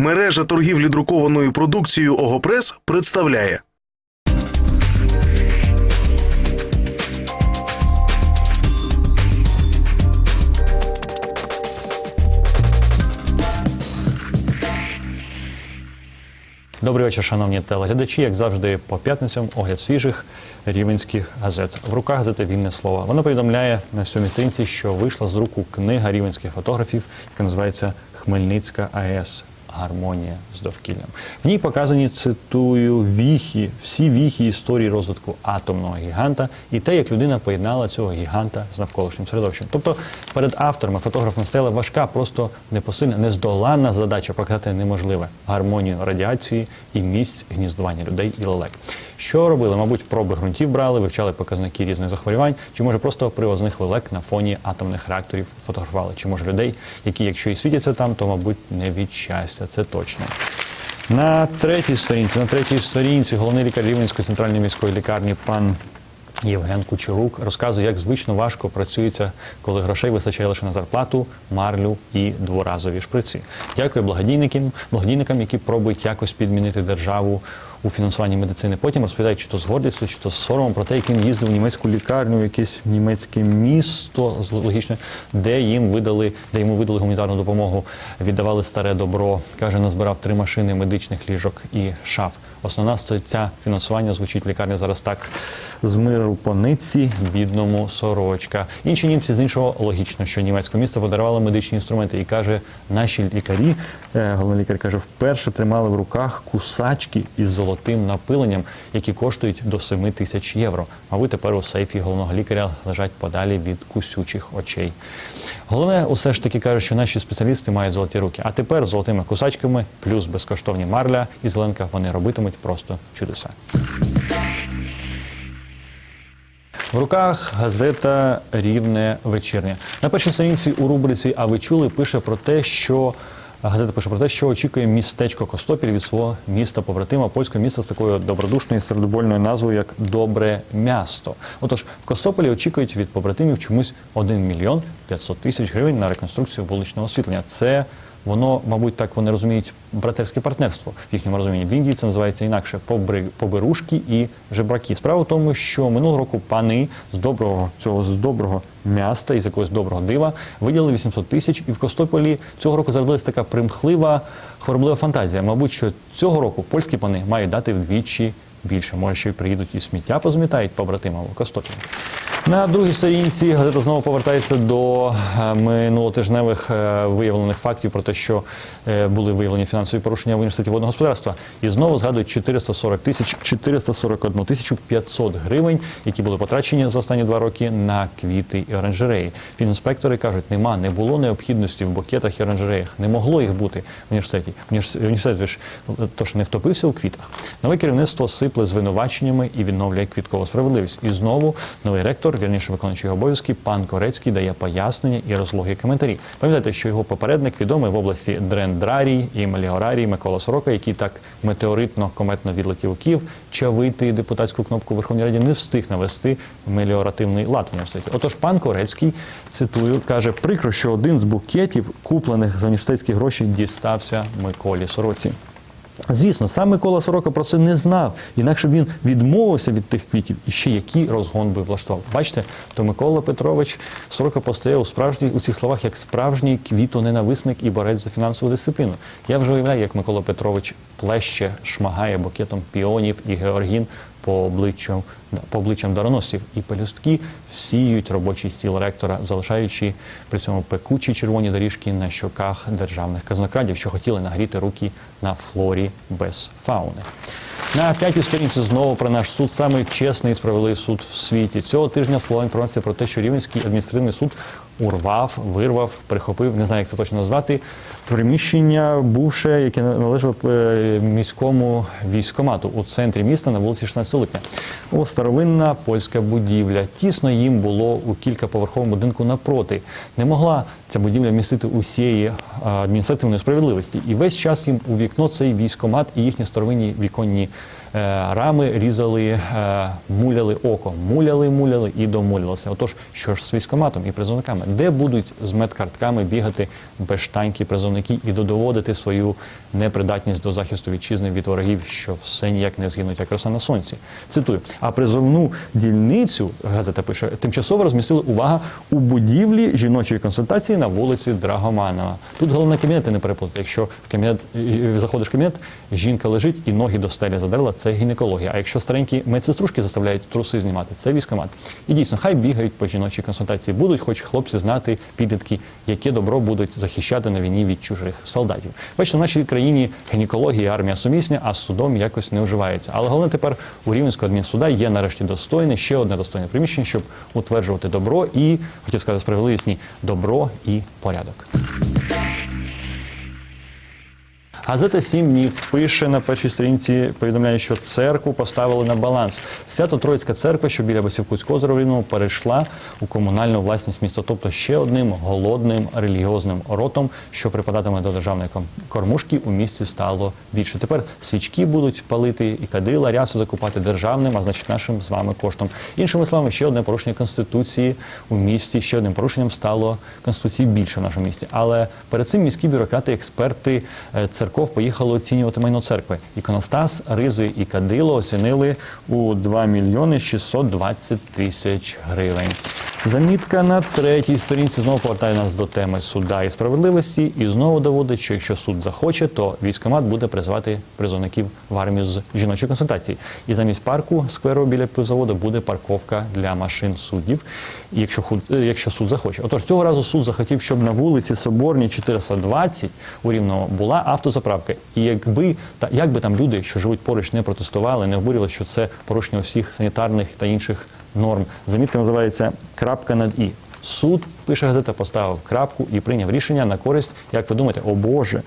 Мережа торгівлі друкованою продукцією Огопрес представляє. Добрий вечір, шановні телеглядачі. Як завжди, по п'ятницям огляд свіжих рівенських газет. В руках газети Вільне слово. Вона повідомляє на сьомій сторінці, що вийшла з руку книга рівенських фотографів, яка називається Хмельницька АЕС. Гармонія з довкіллям. В ній показані цитую віхи, всі віхи історії розвитку атомного гіганта і те, як людина поєднала цього гіганта з навколишнім середовищем. Тобто перед авторами фотографом стояла важка, просто непосильна, нездоланна задача показати неможливе гармонію радіації і місць гніздування людей і лелек. Що робили? Мабуть, проби ґрунтів брали, вивчали показники різних захворювань, чи може просто привозних лелек на фоні атомних реакторів фотографували, чи може людей, які, якщо і світяться там, то мабуть не від щастя, це точно. На третій сторінці, на третій сторінці головний лікар Рівненської центральної міської лікарні пан Євген Кучерук розказує, як звично важко працюється, коли грошей вистачає лише на зарплату, марлю і дворазові шприці. Дякую благодійникам, благодійникам, які пробують якось підмінити державу у фінансуванні медицини. Потім розповідають, чи то з гордістю, чи то з соромом про те, як він їздив в німецьку лікарню, якесь німецьке місто логічно, де їм видали, де йому видали гуманітарну допомогу, віддавали старе добро. каже, назбирав три машини медичних ліжок і шаф. Основна стаття фінансування звучить в лікарні зараз так: з миру по нитці, бідному сорочка. Інші німці з іншого логічно, що німецьке місто подарувало медичні інструменти, і каже, наші лікарі, е, головний лікар каже, вперше тримали в руках кусачки із золотим напиленням, які коштують до 7 тисяч євро. Мабуть, тепер у сейфі головного лікаря лежать подалі від кусючих очей. Головне, усе ж таки каже, що наші спеціалісти мають золоті руки. А тепер золотими кусачками плюс безкоштовні марля і зеленка вони робитимуть просто чудеса. В руках газета Рівне вечірнє. На першій сторінці у рубриці А ви чули пише про те, що газета пише про те, що очікує містечко Костопіль від свого міста побратима польського міста з такою добродушною сердобольною назвою як Добре м'ясто. Отож, в Костополі очікують від побратимів чомусь 1 мільйон 500 тисяч гривень на реконструкцію вуличного освітлення. Це Воно, мабуть, так вони розуміють братерське партнерство в їхньому розумінні. В Індії це називається інакше поберушки і жебраки. Справа в тому, що минулого року пани з доброго цього з доброго міста із якогось доброго дива виділили 800 тисяч, і в Костополі цього року зародилась така примхлива хвороблива фантазія. Мабуть, що цього року польські пани мають дати вдвічі більше. Може, ще приїдуть і сміття позмітають побратимам у Костопілі. На другій сторінці газета знову повертається до е, минулотижневих е, виявлених фактів про те, що е, були виявлені фінансові порушення в університеті водного господарства. І знову згадують 440 тисяч 441 тисячу 500 гривень, які були потрачені за останні два роки на квіти і оранжереї. Фінінспектори кажуть, нема, не було необхідності в букетах і оранжереях, не могло їх бути в університеті. Універс- Університет ж тож не втопився у квітах. Нове керівництво сипле звинуваченнями і відновлює квіткову справедливість. І знову новий ректор, вірніше виконуючий обов'язки, пан Корецький дає пояснення і розлоги коментарі. Пам'ятаєте, що його попередник відомий в області Дрендрарій і Меліорарій Микола Сорока, який так метеоритно кометно відлетів у Київ, чавити депутатську кнопку в Верховній Раді не встиг навести меліоративний лад в університеті. Отож, пан Корецький цитую каже: прикро, що один з букетів, куплених за університетські гроші, дістався Миколі Сороці. Звісно, сам Микола Сорока про це не знав. Інакше б він відмовився від тих квітів і ще який розгон би влаштував. Бачите, то Микола Петрович Сорока постає у справжній у цих словах як справжній квітоненависник і борець за фінансову дисципліну. Я вже уявляю, як Микола Петрович плеще шмагає букетом піонів і георгін по обличчю по обличчям дароносців і пелюстки всіють робочий стіл ректора, залишаючи при цьому пекучі червоні доріжки на щоках державних казнокрадів, що хотіли нагріти руки на флорі без фауни. На п'ятій сторінці знову про наш суд самий чесний і справедливий суд в світі. Цього тижня всплила інформація про те, що Рівненський адміністративний суд урвав, вирвав, прихопив, не знаю, як це точно назвати, приміщення бувше, яке належало е, міському військомату у центрі міста на вулиці 16 липня. О, старовинна польська будівля. Тісно їм було у кількаповерховому будинку напроти. Не могла ця будівля містити усієї е, адміністративної справедливості. І весь час їм у вікно цей військомат і їхні старовинні віконні е, рами різали, е, муляли око, муляли, муляли і домулялися. Отож, що ж з військоматом і призовниками, де будуть з медкартками бігати бештанькі призовники і додоводити свою непридатність до захисту вітчизни від ворогів, що все ніяк не згинуть, як роса на сонці. Цитую: а призовну дільницю газета пише тимчасово розмістили увага у будівлі жіночої консультації на вулиці Драгоманова. Тут головне кабінети не переплутати. Якщо в кабінет заходиш в кабінет, жінка лежить і ноги до стелі задерла, це гінекологія. А якщо старенькі медсеструшки заставляють труси знімати, це військомат. І дійсно, хай бігають по жіночій консультації. Будуть, хоч хлопці знати підлітки, яке добро будуть захищати на війні від чужих солдатів. Бачите, в нашій країні гінекологія і армія сумісні, а судом якось не вживається. Але головне тепер у Рівненського адмінсуда є нарешті достойне, ще одне достойне приміщення, щоб утверджувати добро і хотів сказати справедливість, ні, добро і порядок. Газета «Сім днів» пише на першій сторінці, повідомляє, що церкву поставили на баланс. Свято-Троїцька церква, що біля Басівкутського Рівному, перейшла у комунальну власність міста. Тобто ще одним голодним релігіозним ротом, що припадатиме до державної кормушки, у місті стало більше. Тепер свічки будуть палити і кадила, ряси закупати державним, а значить нашим з вами коштом. Іншими словами, ще одне порушення конституції у місті. Ще одним порушенням стало конституції більше в нашому місті. Але перед цим міські бюрократи, експерти е, церков поїхали оцінювати майно церкви. Іконостас, ризи і кадило оцінили у 2 мільйони 620 тисяч гривень. Замітка на третій сторінці знову повертає нас до теми суда і справедливості, і знову доводить, що якщо суд захоче, то військомат буде призивати призовників в армію з жіночої консультації. І замість парку скверу біля пивзаводу буде парковка для машин суддів, якщо е, якщо суд захоче. Отож, цього разу суд захотів, щоб на вулиці Соборній 420 у Рівному була автозаправка. І якби та як би там люди, що живуть поруч, не протестували, не обурювали, що це порушення усіх санітарних та інших норм. Замітка називається крапка над і. Суд, пише газета, поставив крапку і прийняв рішення на користь, як ви думаєте, о Боже,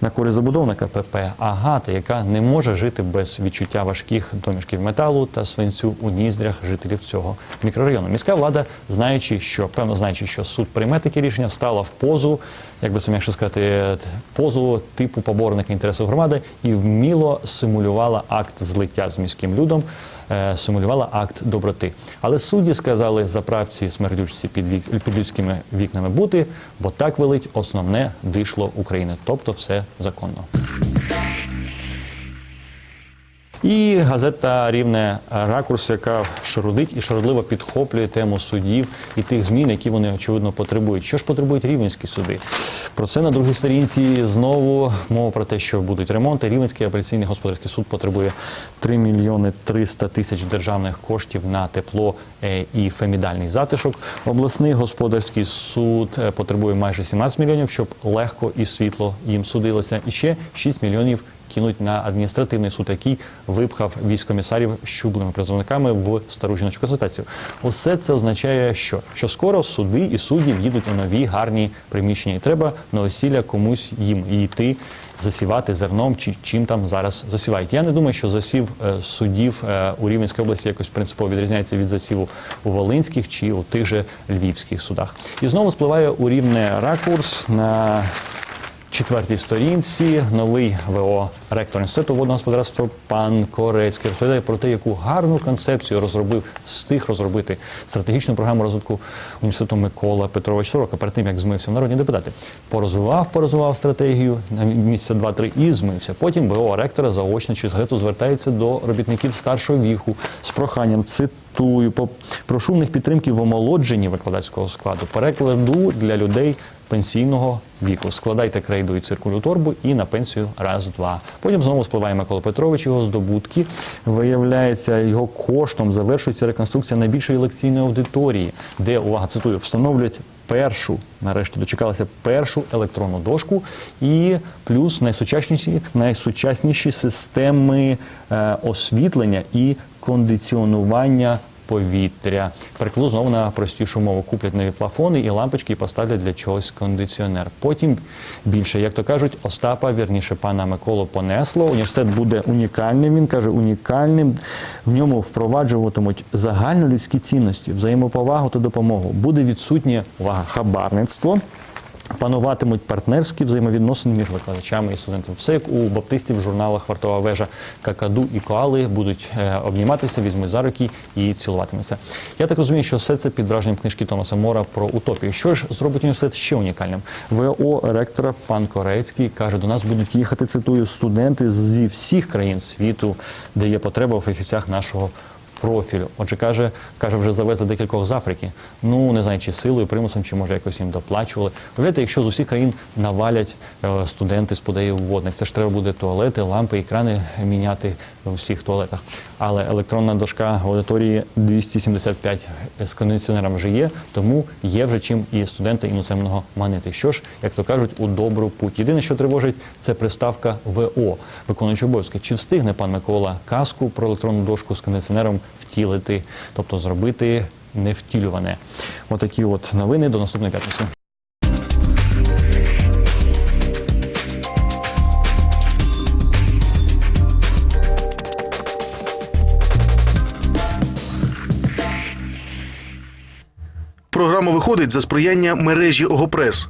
на користь забудовника ПП Агата, яка не може жити без відчуття важких домішків металу та свинцю у ніздрях жителів цього мікрорайону. Міська влада, знаючи, що певно знаючи, що суд прийме таке рішення, стала в позу, як би це м'якше сказати, позу типу поборника інтересів громади і вміло симулювала акт злиття з міським людом симулювала акт доброти. Але судді сказали заправці смердючці під, вік, під людськими вікнами бути, бо так велить основне дишло України, тобто все законно. І газета Рівне ракурс, яка шарудить і шарудливо підхоплює тему судів і тих змін, які вони очевидно потребують. Що ж потребують рівненські суди? Про це на другій сторінці знову мова про те, що будуть ремонти. Рівненський апеляційний господарський суд потребує 3 мільйони 300 тисяч державних коштів на тепло е, і фемідальний затишок. Обласний господарський суд е, потребує майже 17 мільйонів, щоб легко і світло їм судилося. І ще 6 мільйонів кинуть на адміністративний суд, який випхав військомісарів з щубними призовниками в стару жіночу консультацію. Усе це означає, що, що скоро суди і судді їдуть у нові гарні приміщення, і треба на весілля комусь їм йти. Засівати зерном чи чим там зараз засівають. Я не думаю, що засів е, суддів е, у Рівненській області якось принципово відрізняється від засіву у Волинських чи у тих же Львівських судах. І знову спливає у рівне ракурс на четвертій сторінці новий ВО ректор інституту водного господарства пан Корецький розповідає про те, яку гарну концепцію розробив, встиг розробити стратегічну програму розвитку університету Микола Петрович Сорока перед тим, як змився народні депутати. Порозвивав, порозвивав стратегію на місяця два-три і змився. Потім ВО ректора заочно через газету звертається до робітників старшого віку з проханням цитую по прошу в них підтримки в омолодженні викладацького складу, перекладу для людей пенсійного віку. Складайте крейду і циркулю торбу і на пенсію раз-два. Потім знову спливає Микола Петрович, його здобутки. Виявляється, його коштом завершується реконструкція найбільшої лекційної аудиторії, де, увага, цитую, встановлюють першу, нарешті дочекалися першу електронну дошку і плюс найсучасніші, найсучасніші системи е, освітлення і кондиціонування повітря. Перекладу знову на простішу мову. Куплять нові плафони і лампочки і поставлять для чогось кондиціонер. Потім більше, як то кажуть, Остапа, вірніше пана Миколу понесло. Університет буде унікальним. Він каже, унікальним. В ньому впроваджуватимуть загальнолюдські цінності, взаємоповагу та допомогу. Буде відсутнє увага хабарництво. Пануватимуть партнерські взаємовідносини між викладачами і студентами. Все як у баптистів в журналах Вартова вежа Какаду і Коали будуть е, обніматися, візьмуть за руки і цілуватимуться. Я так розумію, що все це під враженням книжки Томаса Мора про утопію. Що ж зробить університет ще унікальним? ВО ректора пан Корецький каже, до нас будуть їхати, цитую, студенти зі всіх країн світу, де є потреба у фахівцях нашого профілю. Отже, каже, каже, вже завезли декількох з Африки. Ну не знаю, чи силою, примусом, чи може якось їм доплачували. Уявляєте, якщо з усіх країн навалять е, студенти з подеїв водних, це ж треба буде туалети, лампи, екрани міняти в усіх туалетах. Але електронна дошка в аудиторії 275 з кондиціонером вже є, тому є вже чим і студента іноземного манити. Що ж, як то кажуть, у добру путь. Єдине, що тривожить, це приставка ВО, виконуючий обов'язки. Чи встигне пан Микола казку про електронну дошку з кондиціонером втілити, тобто зробити невтілюване? Отакі от новини до наступної п'ятниці. Програма виходить за сприяння мережі Огопрес.